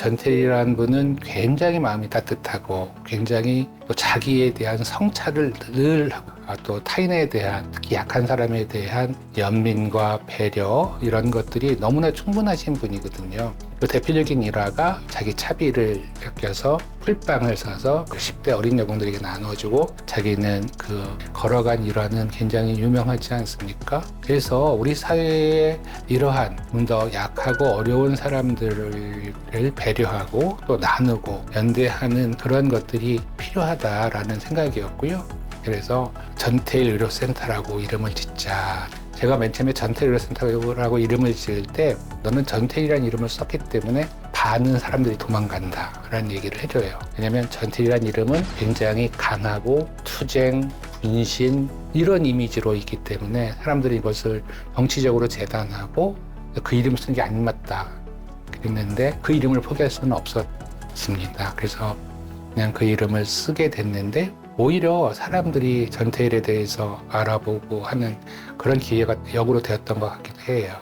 전태일이라는 분은 굉장히 마음이 따뜻하고 굉장히 또 자기에 대한 성찰을 늘 하고 아, 또 타인에 대한 특히 약한 사람에 대한 연민과 배려 이런 것들이 너무나 충분하신 분이거든요. 그 대표적인 일화가 자기 차비를 아껴서 풀빵을 사서 그 10대 어린 여공들에게 나눠주고 자기는 그 걸어간 일화는 굉장히 유명하지 않습니까? 그래서 우리 사회에 이러한 좀 더 약하고 어려운 사람들을 배려하고 또 나누고 연대하는 그런 것들이 필요하다라는 생각이었고요. 그래서 전태일 의료센터라고 이름을 짓자. 제가 맨 처음에 전태일 의료센터라고 이름을 지을 때 너는 전태일이라는 이름을 썼기 때문에 많은 사람들이 도망간다 라는 얘기를 해줘요. 왜냐하면 전태일이라는 이름은 굉장히 강하고 투쟁, 분신 이런 이미지로 있기 때문에 사람들이 이것을 정치적으로 재단하고 그 이름 쓰는 게 안 맞다 그랬는데 그 이름을 포기할 수는 없었습니다. 그래서 그냥 그 이름을 쓰게 됐는데 오히려 사람들이 전태일에 대해서 알아보고 하는 그런 기회가 역으로 되었던 것 같기도 해요.